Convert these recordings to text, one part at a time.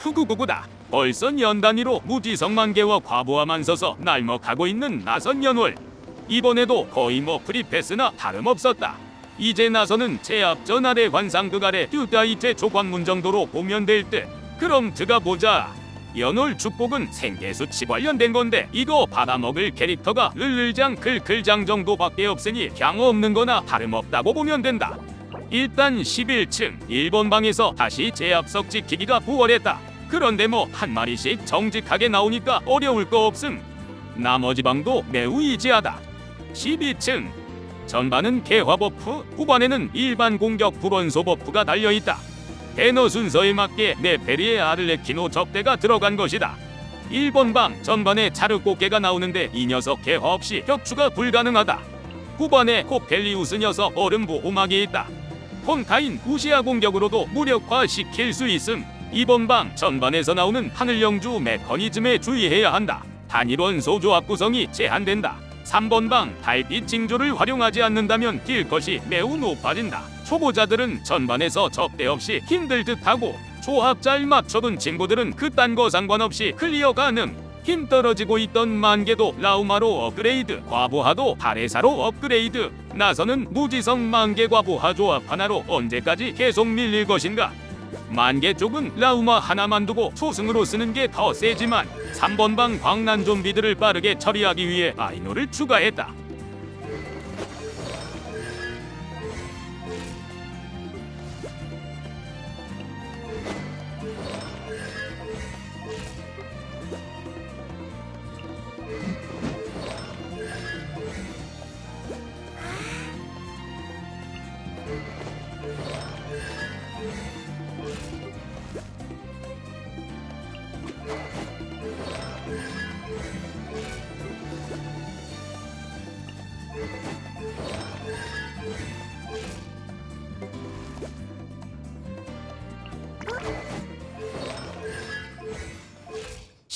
후구구구다. 벌써 연 단위로 무지성만개와 과부하만 서서 날먹하고 있는 나선 연월. 이번에도 거의 뭐 프리패스나 다름없었다. 이제 나서는 제압전 아래 관상극 아래 듀다이제 조관문 정도로 보면 될 듯. 그럼 드가 보자. 연월 축복은 생계수치 관련된 건데 이거 받아먹을 캐릭터가 르르장 클클장 정도밖에 없으니 향 없는 거나 다름없다고 보면 된다. 일단 11층 1번 방에서 다시 제압석 지키기가 부활했다. 그런데 뭐 한 마리씩 정직하게 나오니까 어려울 거 없음. 나머지 방도 매우 이지하다. 12층 전반은 개화 버프, 후반에는 일반 공격 불원소 버프가 달려 있다. 배너 순서에 맞게 네페리의 아를레키노 접대가 들어간 것이다. 1번 방 전반에 차르꽃게가 나오는데 이 녀석 개화 없이 격추가 불가능하다. 후반에 코펠리우스 녀석 얼음 보호막이 있다. 폰타인 우시아 공격으로도 무력화시킬 수 있음. 2번 방 전반에서 나오는 하늘영주 메커니즘에 주의해야 한다. 단일원 소 조합 구성이 제한된다. 3번 방 달빛 징조를 활용하지 않는다면 딜컷이 매우 높아진다. 초보자들은 전반에서 접대 없이 힘들 듯하고 조합 잘 맞춰둔 친구들은 그딴 거 상관없이 클리어 가능. 힘 떨어지고 있던 만개도 라우마로 업그레이드, 과부하도 바레사로 업그레이드. 나서는 무지성 만개 과부하 조합 하나로 언제까지 계속 밀릴 것인가? 만개 쪽은 라우마 하나만 두고 소승으로 쓰는 게 더 세지만 3번 방 광난 좀비들을 빠르게 처리하기 위해 아이노를 추가했다.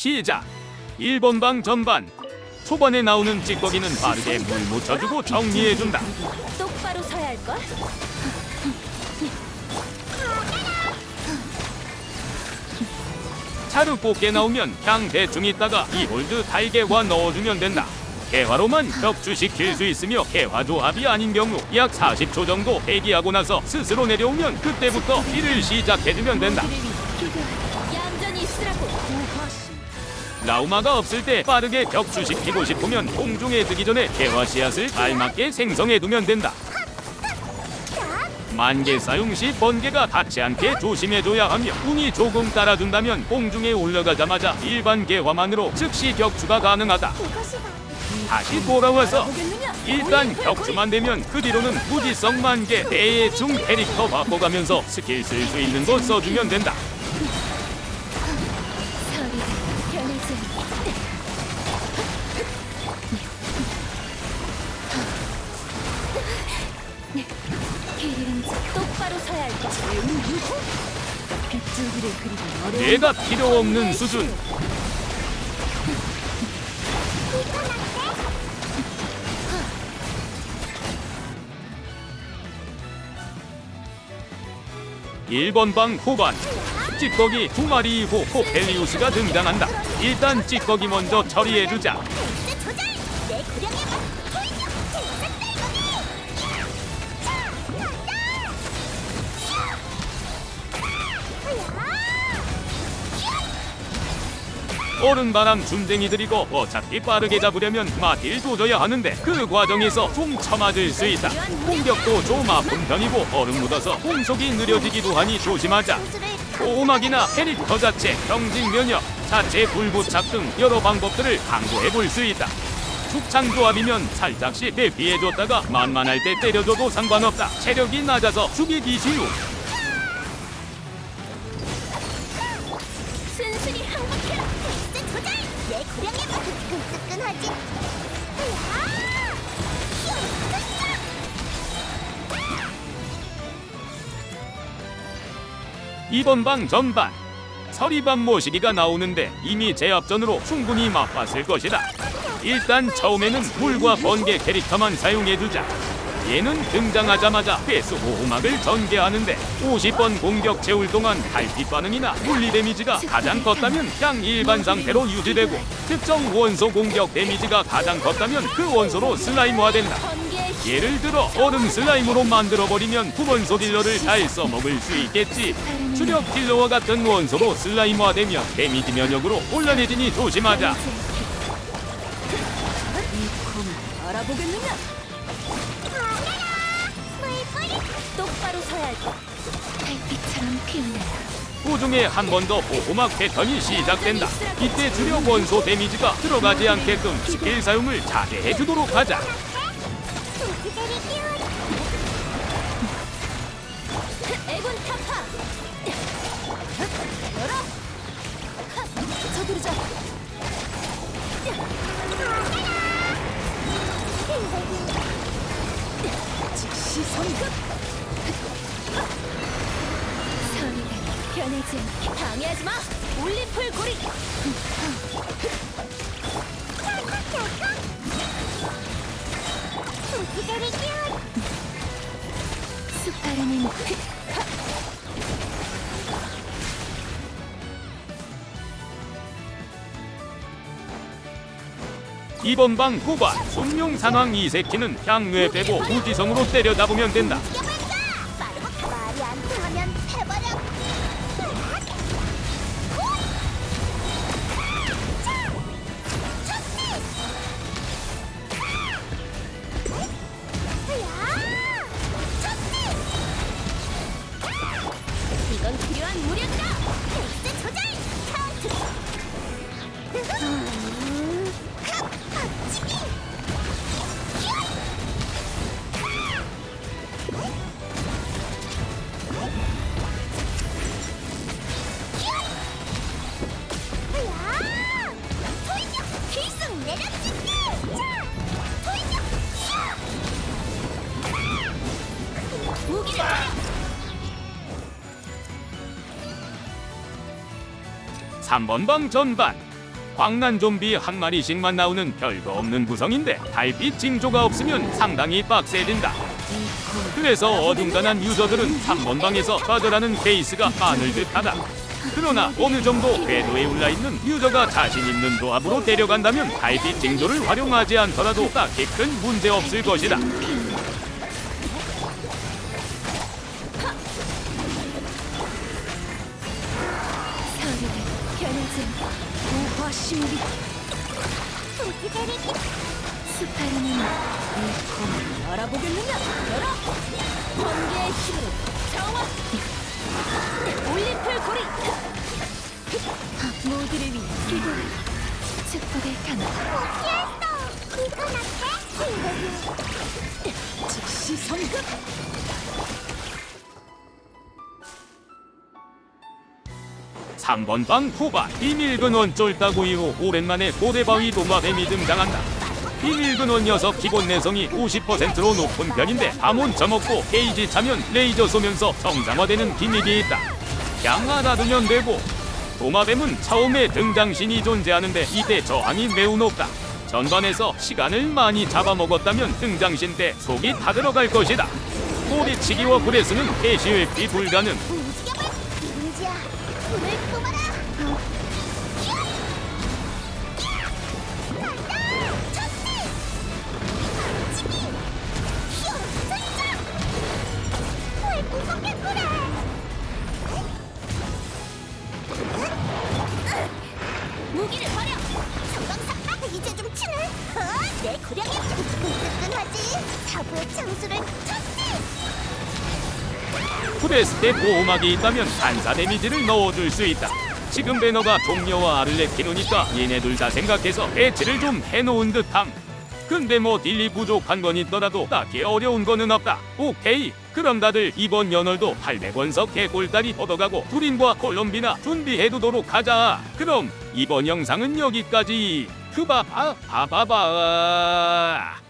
시작. 1번 방 전반. 초반에 나오는 찌꺼기는 빠르게 물 묻혀주고 정리해준다. 똑바로 서야 할 걸. 차르 꽃게 나오면 향 대충 있다가 이 홀드 달개화 넣어주면 된다. 개화로만 격추시킬 수 있으며 개화 조합이 아닌 경우 약 40초 정도 대기하고 나서 스스로 내려오면 그때부터 일을 시작해주면 된다. 얌전히 있으라고. 라우마가 없을 때 빠르게 격추시키고 싶으면 공중에 뜨기 전에 개화 씨앗을 알맞게 생성해 두면 된다. 만개 사용 시 번개가 닿지 않게 조심해줘야 하며 운이 조금 따라준다면 공중에 올라가자마자 일반 개화만으로 즉시 격추가 가능하다. 다시 돌아와서 일단 격추만 되면 그 뒤로는 무지성 만개 대의 중 캐릭터 바꿔가면서 스킬 쓸 수 있는 거 써주면 된다. 내가 필요 없는 수준. 일번방 후반 찌꺼기 두 마리 후 코펠리우스가 등장한다. 일단 찌꺼기 먼저 처리해주자. 얼음바람 준댕이들이고 어차피 빠르게 잡으려면 마딜 조져야 하는데 그 과정에서 좀 처맞을 수 있다. 공격도 좀 아픈 편이고 얼음 묻어서 공속이 느려지기도 하니 조심하자. 보호막이나 캐릭터 자체, 경직 면역, 자체 불부착 등 여러 방법들을 강구해 볼 수 있다. 축창 조합이면 살짝씩 대피해줬다가 만만할 때 때려줘도 상관없다. 체력이 낮아서 죽이기 쉬움. 이번 방 전반 서리반 모시기가 나오는데 이미 제압전으로 충분히 맛봤을 것이다. 일단 처음에는 물과 번개 캐릭터만 사용해주자. 얘는 등장하자마자 배수 보호막을 전개하는데 50번 공격 채울 동안 달빛 반응이나 물리 데미지가 가장 컸다면 그냥 일반 상태로 유지되고 특정 원소 공격 데미지가 가장 컸다면 그 원소로 슬라임화된다. 예를 들어 얼음 슬라임으로 만들어버리면 후원소 딜러를 잘 써먹을 수 있겠지 주력 딜러와 같은 원소로 슬라임화되면 데미지 면역으로 곤란해지니 조심하자 알아보겠느냐? 똑바로 서야 할 것. 달빛처럼 피어나라. 도중에 한 번 더 보호막 패턴이 시작된다 이때 주력 원소 데미지가 들어가지 않게끔 스킬 사용을 자제해 주도록 하자 애군 숲바람은 이번 방 후반 숙룡 산왕 이세키는 향뇌 빼고 우지성으로 때려잡으면 된다 무력이다. 3번 방 전반. 광난 좀비 한 마리씩만 나오는 별거 없는 구성인데 달빛 징조가 없으면 상당히 빡세진다. 그래서 어중간한 유저들은 3번 방에서 빠져라는 케이스가 많을 듯하다. 그러나 어느 정도 궤도에 올라있는 유저가 자신 있는 조합으로 데려간다면 달빛 징조를 활용하지 않더라도 딱히 큰 문제 없을 것이다 시무리 도끼다리기 스파르는 일콤 알아보겠느냐? 열어! 번개의 힘으로 정화 올림플 고리! 모두를 위해 기도를 축복의 강화 피했어! 이거 나태 즉시 성급 3번 방 후반. 비밀근원 쫄따구 이후 오랜만에 고대바위 도마뱀이 등장한다. 비밀근원 녀석 기본 내성이 50%로 높은 편인데 아몬 처먹고 게이지 차면 레이저 쏘면서 정상화되는 기믹이 있다. 그냥 알아두면 되고 도마뱀은 처음에 등장신이 존재하는데 이때 저항이 매우 높다. 전반에서 시간을 많이 잡아먹었다면 등장신 때 속이 다 들어갈 것이다. 꼬리치기와 브레스는 대시회피 불가능 내 구령이 뜨끈뜨끈하지! 사부의 창수를 쳤지! 프레스 때 보호막이 있다면 반사 데미지를 넣어줄 수 있다. 지금 배너가 동료와 아를레키노니까 얘네들 다 생각해서 배치를 좀 해놓은 듯함. 근데 뭐 딜리 부족한 건 있더라도 딱히 어려운 거는 없다. 오케이. 그럼 다들 이번 연월도 800원석 개골다리 얻어가고 두린과 콜롬비나 준비해두도록 하자. 그럼 이번 영상은 여기까지. 그바바 바바바.